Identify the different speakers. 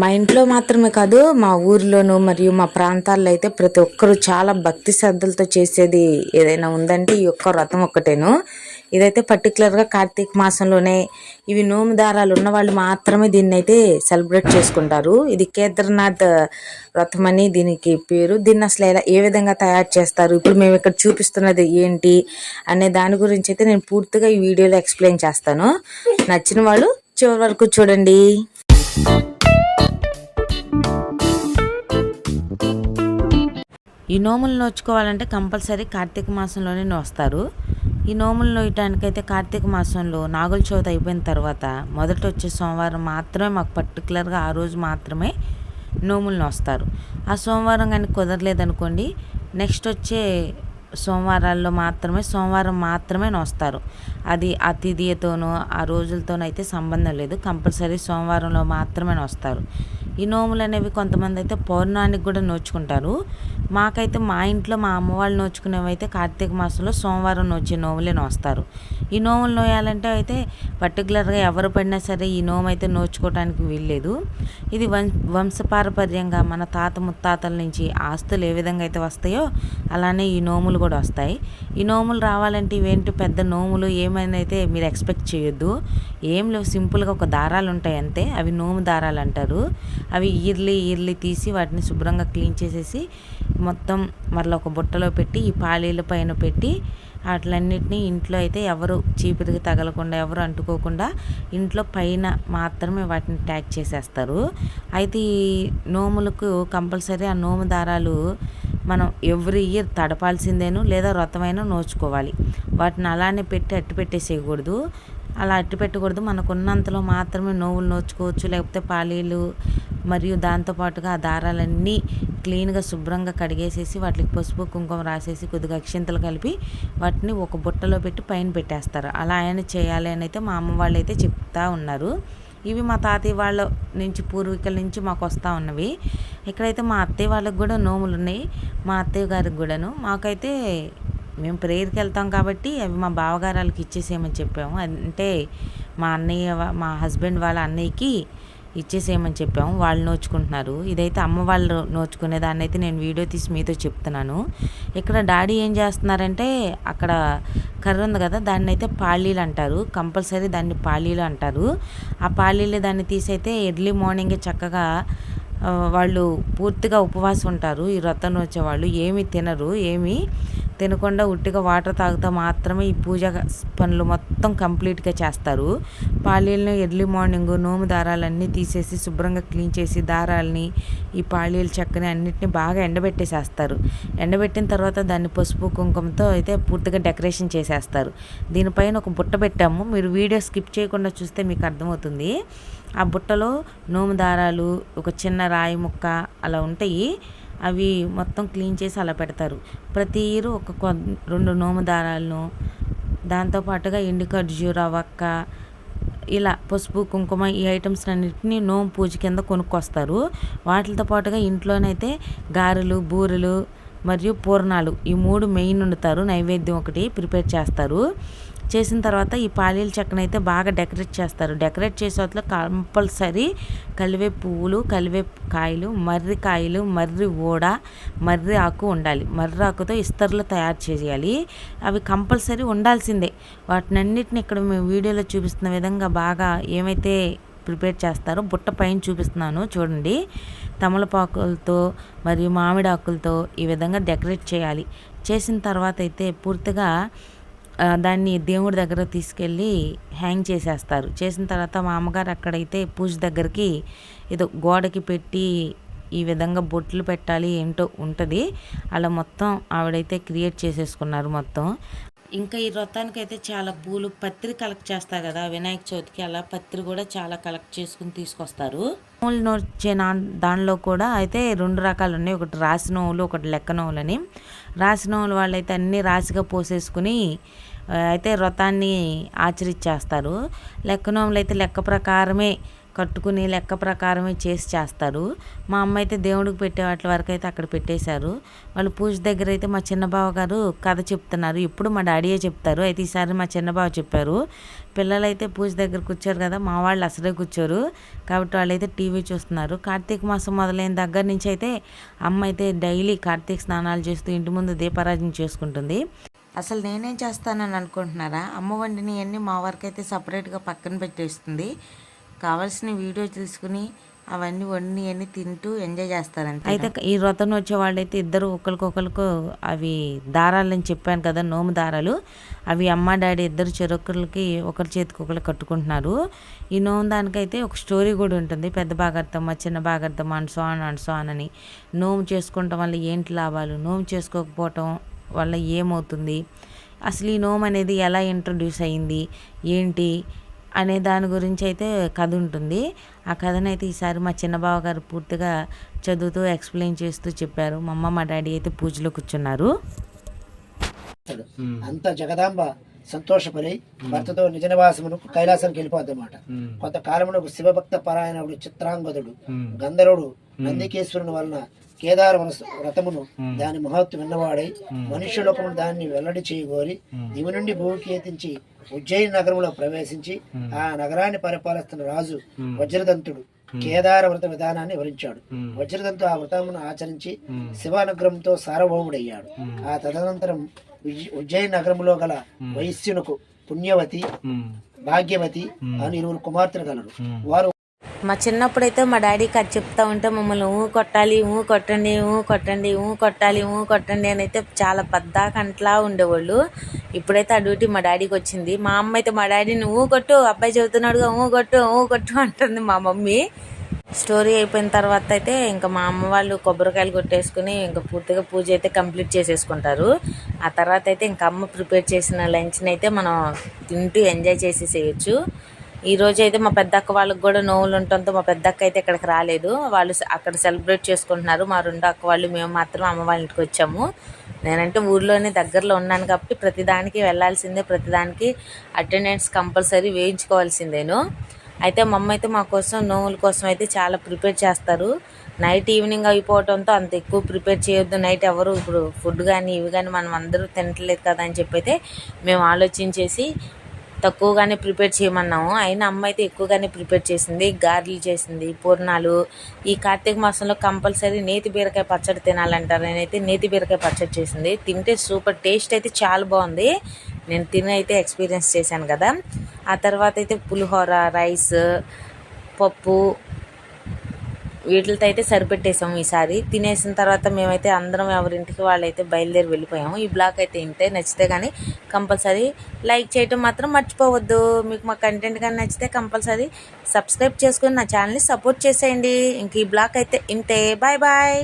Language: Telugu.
Speaker 1: మా ఇంట్లో మాత్రమే కాదు మా ఊర్లోనూ మరియు మా ప్రాంతాల్లో అయితే ప్రతి ఒక్కరు చాలా భక్తి శ్రద్ధలతో చేసేది ఏదైనా ఉందంటే ఈ యొక్క వ్రతం ఒక్కటేను. ఇదైతే పర్టికులర్గా కార్తీక మాసంలోనే ఇవి నోము దారాలు ఉన్న వాళ్ళు మాత్రమే దీన్ని అయితే సెలబ్రేట్ చేసుకుంటారు. ఇది కేదార్నాథ్ వ్రతం అని దీనికి పేరు. దీన్ని అసలు ఎలా ఏ విధంగా తయారు చేస్తారు? ఇప్పుడు మేము ఇక్కడ చూపిస్తున్నది ఏంటి అనే దాని గురించి అయితే నేను పూర్తిగా ఈ వీడియోలో ఎక్స్ప్లెయిన్ చేస్తాను. నచ్చిన వాళ్ళు చివరి వరకు చూడండి. ఈ నోములు నోచుకోవాలంటే కంపల్సరీ కార్తీక మాసంలోనే నోస్తారు. ఈ నోములు నోయటానికైతే కార్తీక మాసంలో నాగుల చవితి అయిపోయిన తర్వాత మొదట వచ్చే సోమవారం మాత్రమే మాకు పర్టికులర్గా ఆ రోజు మాత్రమే నోములు నోస్తారు. ఆ సోమవారం కానీ కుదరలేదనుకోండి నెక్స్ట్ వచ్చే సోమవారాల్లో మాత్రమే సోమవారం మాత్రమే నోస్తారు. అది అతిథితోనూ ఆ రోజులతోనూ అయితే సంబంధం లేదు. కంపల్సరీ సోమవారంలో మాత్రమే నోస్తారు. ఈ నోములు అనేవి కొంతమంది అయితే పౌర్ణానికి కూడా నోచుకుంటారు. మాకైతే మా ఇంట్లో మా అమ్మ వాళ్ళు నోచుకునేవి అయితే కార్తీక మాసంలో సోమవారం నోచే నోములే నోస్తారు. ఈ నోములు నోయాలంటే అయితే పర్టికులర్గా ఎవరు పడినా సరే ఈ నోము అయితే నోచుకోవడానికి వీల్లేదు. ఇది వం వంశపారపర్యంగా మన తాత ముత్తాతల నుంచి ఆస్తులు ఏ విధంగా అయితే వస్తాయో అలానే ఈ నోములు కూడా వస్తాయి. ఈ నోములు రావాలంటే ఇవేంటి పెద్ద నోములు ఏమైనా అయితే మీరు ఎక్స్పెక్ట్ చేయొద్దు. ఏం లేవు సింపుల్గా ఒక దారాలు ఉంటాయి అంతే. అవి నోము దారాలు అంటారు. అవి ఈర్లి ఈర్లి తీసి వాటిని శుభ్రంగా క్లీన్ చేసేసి మొత్తం మరలా ఒక బుట్టలో పెట్టి ఈ పాలీల పైన పెట్టి వాటిలన్నిటినీ ఇంట్లో అయితే ఎవరు చీపురికి తగలకుండా ఎవరు అంటుకోకుండా ఇంట్లో పైన మాత్రమే వాటిని ట్యాగ్ చేసేస్తారు. అయితే ఈ నోములకు కంపల్సరీ ఆ నోము దారాలు మనం ఎవ్రీ ఇయర్ తడపాల్సిందేను లేదా వ్రతమైనా నోచుకోవాలి. వాటిని అలానే పెట్టి అట్టు పెట్టేసేయకూడదు. అలా అట్టు పెట్టకూడదు. మనకున్నంతలో మాత్రమే నోవులు నోచుకోవచ్చు. లేకపోతే పాలీలు మరియు దాంతోపాటుగా ఆ దారాలన్నీ క్లీన్గా శుభ్రంగా కడిగేసేసి వాటికి పసుపు కుంకుమ రాసేసి కొద్దిగా అక్షింతలు కలిపి వాటిని ఒక బుట్టలో పెట్టి పైన పెట్టేస్తారు. అలా ఆయన చేయాలి అని అయితే మా అమ్మ వాళ్ళు అయితే చెప్తా ఉన్నారు. ఇవి మా తాతయ్య వాళ్ళ నుంచి పూర్వీకుల నుంచి మాకు వస్తూ ఉన్నవి. ఇక్కడైతే మా అత్తయ్య వాళ్ళకి కూడా నోములు ఉన్నాయి మా అత్తయ్య గారికి కూడాను. మాకైతే మేము ప్రేయర్కి వెళ్తాం కాబట్టి అవి మా బావగారాలకి ఇచ్చేసేయమని చెప్పాము. అంటే మా అన్నయ్య మా హస్బెండ్ వాళ్ళ అన్నయ్యకి ఇచ్చేసేయమని చెప్పాము. వాళ్ళు నోచుకుంటున్నారు. ఇదైతే అమ్మ వాళ్ళు నోచుకునే దాన్ని అయితే నేను వీడియో తీసి మీతో చెప్తున్నాను. ఇక్కడ డాడీ ఏం చేస్తున్నారంటే అక్కడ కర్ర ఉంది కదా దాన్ని అయితే పాళీలు అంటారు. కంపల్సరీ దాన్ని పాళీలు అంటారు. ఆ పాళీలు దాన్ని తీసి అయితే ఎర్లీ మార్నింగే చక్కగా వాళ్ళు పూర్తిగా ఉపవాసం ఉంటారు. ఈ వ్రతం వచ్చేవాళ్ళు ఏమి తినరు ఏమి తినకుండా ఉట్టిగా వాటర్ తాగుతా మాత్రమే ఈ పూజ పనులు మొత్తం కంప్లీట్గా చేస్తారు. పాళీలను ఎర్లీ మార్నింగ్ నోము దారాలన్నీ తీసేసి శుభ్రంగా క్లీన్ చేసి దారాలని ఈ పాళీల చెక్కని అన్నిటిని బాగా ఎండబెట్టేసేస్తారు. ఎండబెట్టిన తర్వాత దాన్ని పసుపు కుంకుమతో అయితే పూర్తిగా డెకరేషన్ చేసేస్తారు. దీనిపైన ఒక బుట్ట పెట్టాము. మీరు వీడియో స్కిప్ చేయకుండా చూస్తే మీకు అర్థమవుతుంది. ఆ బుట్టలో నోము దారాలు ఒక చిన్న రాయి ముక్క అలా ఉంటాయి. అవి మొత్తం క్లీన్ చేసి అలా పెడతారు. ప్రతి ఒక కొ- రెండు నోము దారాలను దాంతోపాటుగా ఎండు ఖర్జూర వక్క ఇలా పసుపు కుంకుమ ఈ ఐటమ్స్ అన్నింటినీ నోము పూజ కింద కొనుక్కొస్తారు. వాటితో పాటుగా ఇంట్లోనైతే గారెలు బూరెలు మరియు పూర్ణాలు ఈ మూడు మెయిన్ వండుతారు. నైవేద్యం ఒకటి ప్రిపేర్ చేస్తారు. చేసిన తర్వాత ఈ పాలీల చెక్కనైతే బాగా డెకరేట్ చేస్తారు. డెకరేట్ చేసే వాటిలో కంపల్సరీ కలివే పువ్వులు కలివే కాయలు మర్రి కాయలు మర్రి ఓడ మర్రి ఆకు ఉండాలి. మర్రి ఆకుతో ఇస్తర్లు తయారు చేయాలి. అవి కంపల్సరీ ఉండాల్సిందే. వాటినన్నిటిని ఇక్కడ మేము వీడియోలో చూపిస్తున్న విధంగా బాగా ఏమైతే ప్రిపేర్ చేస్తారో బుట్ట పైన చూపిస్తున్నాను చూడండి. తమలపాకులతో మరియు మామిడి ఆకులతో ఈ విధంగా డెకరేట్ చేయాలి. చేసిన తర్వాత అయితే పూర్తిగా దాన్ని దేవుడి దగ్గర తీసుకెళ్ళి హ్యాంగ్ చేసేస్తారు. చేసిన తర్వాత మా అమ్మగారు అక్కడైతే పూజ దగ్గరికి ఏదో గోడకి పెట్టి ఈ విధంగా బొట్లు పెట్టాలి ఏంటో ఉంటుంది. అలా మొత్తం ఆవిడైతే క్రియేట్ చేసేసుకున్నారు మొత్తం. ఇంకా ఈ వ్రతానికి అయితే చాలా పూలు పత్రి కలెక్ట్ చేస్తారు కదా వినాయక చవితికి అలా పత్రి కూడా చాలా కలెక్ట్ చేసుకుని తీసుకొస్తారు. నోలు నోచే దానిలో కూడా అయితే రెండు రకాలు ఉన్నాయి. ఒకటి రాసి నోవులు ఒకటి లెక్క నోవులు అని రాసి నోవులు వాళ్ళైతే అన్నీ రాశిగా పోసేసుకుని అయితే వ్రతాన్ని ఆచరించేస్తారు లెక్క నోములు అయితే లెక్క ప్రకారమే
Speaker 2: కట్టుకుని లెక్క ప్రకారమే చేసి చేస్తారు. మా అమ్మ అయితే దేవుడికి పెట్టే వాటి వరకు అయితే అక్కడ పెట్టేశారు. వాళ్ళు పూజ దగ్గర అయితే మా చిన్న బావ గారు కథ చెప్తున్నారు. ఇప్పుడు మా డాడీయే చెప్తారు. అయితే ఈసారి మా చిన్న బావ చెప్పారు. పిల్లలైతే పూజ దగ్గర కూర్చోరు కదా మా వాళ్ళు అసలే కూర్చోరు. కాబట్టి వాళ్ళైతే టీవీ చూస్తున్నారు. కార్తీక మాసం మొదలైన దగ్గర నుంచి అయితే అమ్మ అయితే డైలీ కార్తీక స్నానాలు చేస్తూ ఇంటి ముందు దీపారాధన చేసుకుంటుంది. అసలు నేనేం చేస్తానని అనుకుంటున్నారా? అమ్మ వండిని అన్నీ మా వరకు అయితే సపరేట్గా పక్కన పెట్టేస్తుంది. కావాల్సిన వీడియో తీసుకుని అవన్నీ వండి అన్ని తింటూ ఎంజాయ్ చేస్తారంట అయితే ఈ వ్రతం వచ్చే వాళ్ళైతే ఇద్దరు ఒకరికొకరికి అవి దారాలని చెప్పాను కదా నోము దారాలు. అవి అమ్మ డాడీ ఇద్దరు చెరొకరికి ఒకరి చేతికి ఒకరు కట్టుకుంటున్నారు. ఈ నోము దానికైతే ఒక స్టోరీ కూడా ఉంటుంది. పెద్ద భాగార్థం చిన్న భాగార్థం అన్సో అని అన్సో అని. నోము చేసుకోవటం వల్ల ఏంటి లాభాలు? నోము చేసుకోకపోవటం వల్ల ఏమవుతుంది? అసలు ఈ నోమ్ అనేది ఎలా ఇంట్రడ్యూస్ అయింది? ఏంటి? అనే దాని గురించి అయితే కథ ఉంటుంది. ఆ కథను అయితే ఈసారి మా చిన్న బావ గారు పూర్తిగా చదువుతూ ఎక్స్ప్లెయిన్ చేస్తూ చెప్పారు. మా అమ్మ మా డాడీ అయితే పూజలో కూర్చున్నారు.
Speaker 3: అంత జగదాంబ సంతోషపడి భర్తతో నిజ నివాసమును కైలాసానికి వెళ్ళిపోద్ది అనమాట కొంతకాలమున శివభక్త పరాయణుడు చిత్రాంగదుడు గంధర్వుడు నందికేశ్వరుని వలన కేదార వ్రతమును దాని మహత్వం విన్నవాడై మనుష్యులొకము దాన్ని వెల్లడి చేయగోరి దివి నుండి భూమికి ఎత్తించి ఉజ్జయిని నగరంలో ప్రవేశించి ఆ నగరాన్ని పరిపాలిస్తున్న రాజు వజ్రదంతుడు కేదార వ్రత విధానాన్ని వివరించాడు. వజ్రదంతు ఆ వ్రతమును ఆచరించి శివానుగ్రహంతో సార్వభౌముడయ్యాడు. ఆ తదనంతరం ఉజ్జ- ఉజ్జయిని నగరంలో గల వైశ్యునకు పుణ్యవతి భాగ్యవతి అని ఇరువురు కుమార్తెలు గలరు. వారు
Speaker 2: మా చిన్నప్పుడైతే మా డాడీ కట్ చెప్తా ఉంటే మమ్మల్ని ఊ కొట్టాలి ఊ కొట్టండి ఊ కొట్టండి ఊ కొట్టాలి ఊ కొట్టండి అని అయితే చాలా కంట్లా ఉండేవాళ్ళు. ఇప్పుడైతే ఆ డ్యూటీ మా డాడీకి వచ్చింది. మా అమ్మ అయితే మా డాడీని ఊ కొట్టు అబ్బాయి చెబుతున్నాడుగా ఊ కొట్టు ఊ కొట్టు అంటుంది మా మమ్మీ. స్టోరీ అయిపోయిన తర్వాత అయితే ఇంకా మా అమ్మ వాళ్ళు కొబ్బరికాయలు కొట్టేసుకుని ఇంకా పూర్తిగా పూజ అయితే కంప్లీట్ చేసేసుకుంటారు. ఆ తర్వాత అయితే ఇంకా అమ్మ ప్రిపేర్ చేసిన లంచ్ని అయితే మనం తింటూ ఎంజాయ్ చేసేసేయచ్చు. ఈ అయితే మా పెద్దక్క వాళ్ళకి కూడా నోవులు ఉండటంతో మా పెద్దక్క అయితే ఇక్కడికి రాలేదు. వాళ్ళు అక్కడ సెలబ్రేట్ చేసుకుంటున్నారు. మా రెండు అక్క వాళ్ళు మేము మాత్రం అమ్మ వాళ్ళ ఇంటికి వచ్చాము. నేనంటే ఊర్లోనే దగ్గరలో ఉన్నాను కాబట్టి ప్రతిదానికి వెళ్ళాల్సిందే ప్రతిదానికి అటెండెన్స్ కంపల్సరీ వేయించుకోవాల్సిందేను. అయితే మా అమ్మ అయితే మా కోసం నోముల కోసం అయితే చాలా ప్రిపేర్ చేస్తారు. నైట్ ఈవినింగ్ అయిపోవడంతో అంత ఎక్కువ ప్రిపేర్ చేయొద్దు. నైట్ ఎవరు ఇప్పుడు ఫుడ్ కానీ ఇవి కానీ మనం అందరూ తినట్లేదు కదా అని చెప్పి అయితే మేము ఆలోచించేసి తక్కువగానే ప్రిపేర్ చేయమన్నాము. అయినా అమ్మ అయితే ఎక్కువగానే ప్రిపేర్ చేసింది గారెలు చేసింది పూర్ణాలు. ఈ కార్తీక మాసంలో కంపల్సరీ నేతి బీరకాయ పచ్చడి తినాలంటారు. నేనైతే నేతి బీరకాయ పచ్చడి చేసింది. తింటే సూపర్ టేస్ట్ అయితే చాలా బాగుంది. నేను తిని అయితే ఎక్స్పీరియన్స్ చేశాను కదా. ఆ తర్వాత అయితే పులిహోర రైస్ పప్పు వీటితో అయితే సరిపెట్టేసాము ఈసారి. తినేసిన తర్వాత మేమైతే అందరం ఎవరింటికి వాళ్ళైతే బయలుదేరి వెళ్ళిపోయాము. ఈ బ్లాగ్ అయితే ఇంతే నచ్చితే కానీ కంపల్సరీ లైక్ చేయటం మాత్రం మర్చిపోవద్దు. మీకు మా కంటెంట్ కానీ నచ్చితే కంపల్సరీ సబ్స్క్రైబ్ చేసుకొని నా ఛానల్ని సపోర్ట్ చేసేయండి. ఇంక ఈ బ్లాగ్ అయితే ఇంతే. Bye bye.